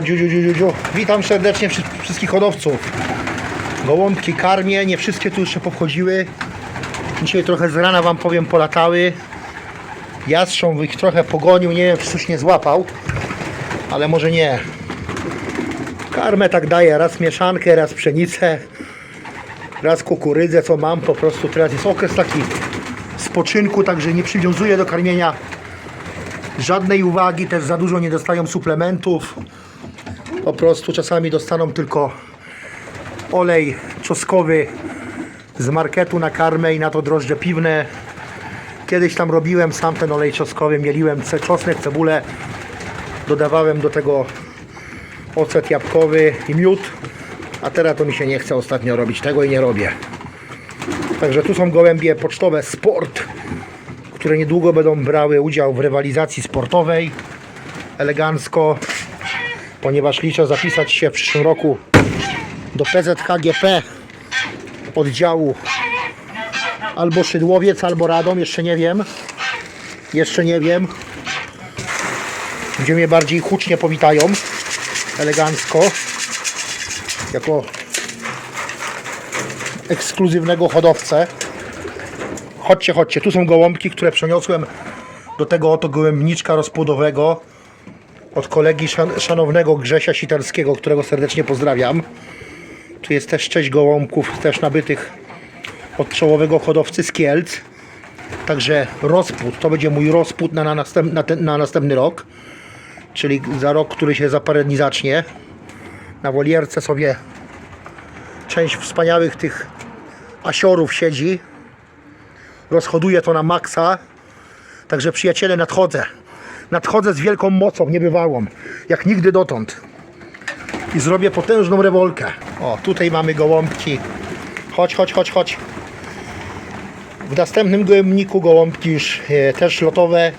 Dziu, dziu, dziu. Witam serdecznie wszy- wszystkich hodowców. Gołąbki karmię, nie wszystkie tu jeszcze powchodziły. Dzisiaj trochę z rana wam powiem polatały. Jastrząb ich trochę pogonił, nie wiem czy coś nie złapał, ale może nie. Karmę tak daję, raz mieszankę, raz pszenicę, raz kukurydzę, co mam po prostu. Teraz jest okres taki spoczynku, także nie przywiązuję do karmienia żadnej uwagi, też za dużo nie dostają suplementów. Po prostu czasami dostaną tylko olej czosnkowy z marketu na karmę i na to drożdże piwne. Kiedyś tam robiłem sam ten olej czosnkowy, mieliłem czosnek, cebulę, dodawałem do tego ocet jabłkowy i miód, a teraz to mi się nie chce ostatnio robić tego i nie robię. Także tu są gołębie pocztowe Sport, które niedługo będą brały udział w rywalizacji sportowej elegancko, ponieważ liczę zapisać się w przyszłym roku do PZHGP oddziału albo Szydłowiec, albo Radom, jeszcze nie wiem. Jeszcze nie wiem. Gdzie mnie bardziej hucznie powitają. Elegancko. Jako ekskluzywnego hodowcę. Chodźcie, chodźcie. Tu są gołąbki, które przeniosłem do tego oto gołębniczka rozpłodowego od kolegi szan szanownego Grzesia Sitarskiego, którego serdecznie pozdrawiam. Tu jest też sześć gołąbków, też nabytych od czołowego hodowcy z Kielc. Także rozpłód, to będzie mój rozpłód na, na, następ, na, ten, na następny rok. Czyli za rok, który się za parę dni zacznie. Na wolierce sobie część wspaniałych tych asiorów siedzi. Rozchoduję to na maksa. Także przyjaciele nadchodzę. Nadchodzę z wielką mocą, niebywałą. Jak nigdy dotąd. I zrobię potężną rewolkę. O, tutaj mamy gołąbki. Chodź, chodź, chodź, chodź. W następnym gołębniku gołąbki już e, też lotowe.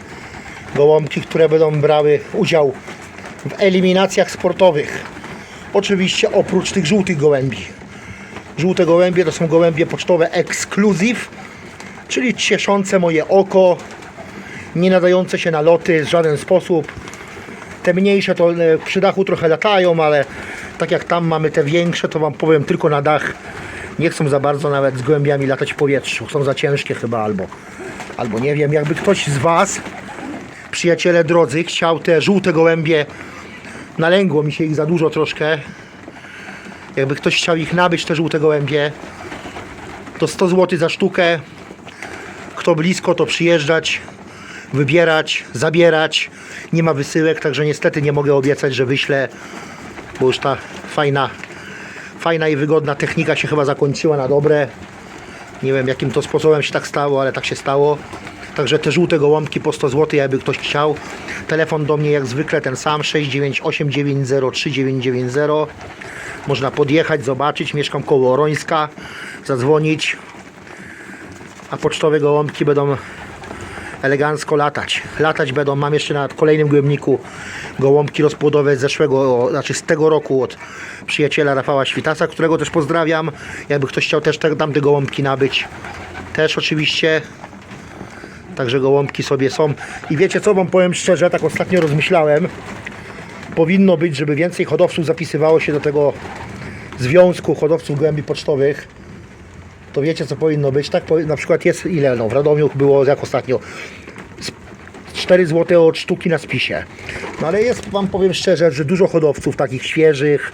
Gołąbki, które będą brały udział w eliminacjach sportowych. Oczywiście oprócz tych żółtych gołębi. Żółte gołębie to są gołębie pocztowe Exclusive, czyli cieszące moje oko, nie nadające się na loty w żaden sposób. Te mniejsze to e, przy dachu trochę latają, ale tak jak tam mamy te większe, to Wam powiem tylko na dach. Nie chcą za bardzo nawet z gołębiami latać w powietrzu. Są za ciężkie chyba albo, albo nie wiem. Jakby ktoś z Was, przyjaciele drodzy, chciał te żółte gołębie, nalęgło mi się ich za dużo troszkę. Jakby ktoś chciał ich nabyć, te żółte gołębie, to 100 zł za sztukę. Kto blisko, to przyjeżdżać, wybierać, zabierać. Nie ma wysyłek, także niestety nie mogę obiecać, że wyślę, bo już ta fajna, fajna i wygodna technika się chyba zakończyła na dobre. Nie wiem jakim to sposobem się tak stało, ale tak się stało. Także te żółte gołąbki po 100 zł, jakby ktoś chciał. Telefon do mnie jak zwykle ten sam 698 903 990. Można podjechać, zobaczyć. Mieszkam koło Orońska. Zadzwonić. A pocztowe gołąbki będą elegancko latać. Latać będą. Mam jeszcze na kolejnym gołębniku gołąbki rozpłodowe z zeszłego, znaczy z tego roku od przyjaciela Rafała Świtasa, którego też pozdrawiam. Jakby ktoś chciał też te, tamte gołąbki nabyć. Też oczywiście. Także gołąbki sobie są. I wiecie co wam powiem szczerze, tak ostatnio rozmyślałem. Powinno być, żeby więcej hodowców zapisywało się do tego związku hodowców gołębi pocztowych. To wiecie co powinno być? Tak na przykład jest ile? No w Radomiu było jak ostatnio 4 zł od sztuki na spisie. No ale jest, wam powiem szczerze, że dużo hodowców takich świeżych,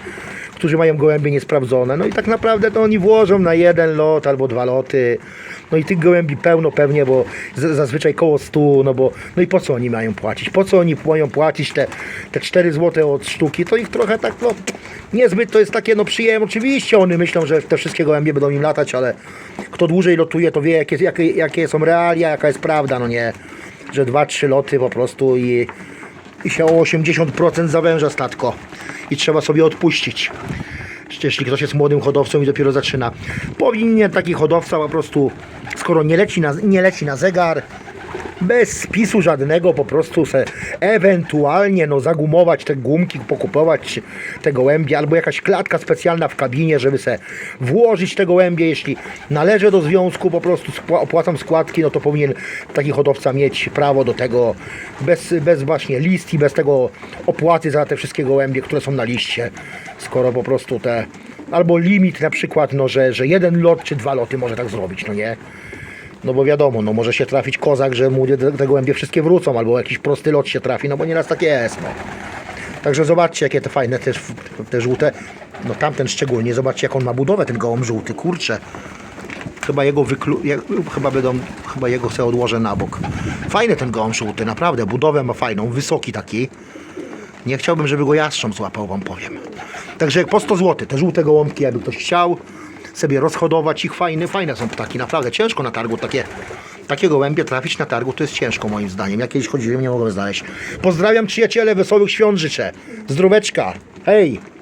którzy mają gołębie niesprawdzone. No i tak naprawdę to oni włożą na jeden lot albo dwa loty. No i tych gołębi pełno pewnie, bo zazwyczaj koło 100, no bo no i po co oni mają płacić? Po co oni mają płacić te, te 4 zł od sztuki? To ich trochę tak, no niezbyt to jest takie, no przyjem. Oczywiście oni myślą, że te wszystkie gołębie będą im latać, ale kto dłużej lotuje, to wie jakie, jakie, jakie są realia, jaka jest prawda, no nie że 2-3 loty po prostu i, i się o 80% zawęża statko i trzeba sobie odpuścić. Jeśli ktoś jest młodym hodowcą i dopiero zaczyna. Powinien taki hodowca po prostu, skoro nie leci na, nie leci na zegar, bez spisu żadnego, po prostu se ewentualnie no zagumować te gumki, pokupować te gołębie, albo jakaś klatka specjalna w kabinie, żeby se włożyć te gołębie, jeśli należy do związku, po prostu opłacam składki, no to powinien taki hodowca mieć prawo do tego, bez, bez właśnie list i bez tego opłaty za te wszystkie gołębie, które są na liście, skoro po prostu te albo limit na przykład, no że, że jeden lot czy dwa loty może tak zrobić, no nie? No bo wiadomo, no może się trafić kozak, że mu te, gołębie wszystkie wrócą, albo jakiś prosty lot się trafi, no bo nieraz tak jest, no. Także zobaczcie, jakie te fajne też te żółte. No tamten szczególnie, zobaczcie jak on ma budowę, ten gołąb żółty, kurczę. Chyba jego wyklu... chyba będą, chyba jego sobie odłożę na bok. Fajny ten gołąb żółty, naprawdę, budowę ma fajną, wysoki taki. Nie chciałbym, żeby go jastrząb złapał, wam powiem. Także po 100 zł, te żółte gołąbki, jakby ktoś chciał sobie rozhodować ich, fajne, fajne są ptaki, naprawdę ciężko na targu takie, takie gołębie trafić na targu, to jest ciężko moim zdaniem. Jak kiedyś chodziłem, nie mogłem znaleźć. Pozdrawiam przyjaciele, wesołych świąt życzę. Zdróweczka, hej!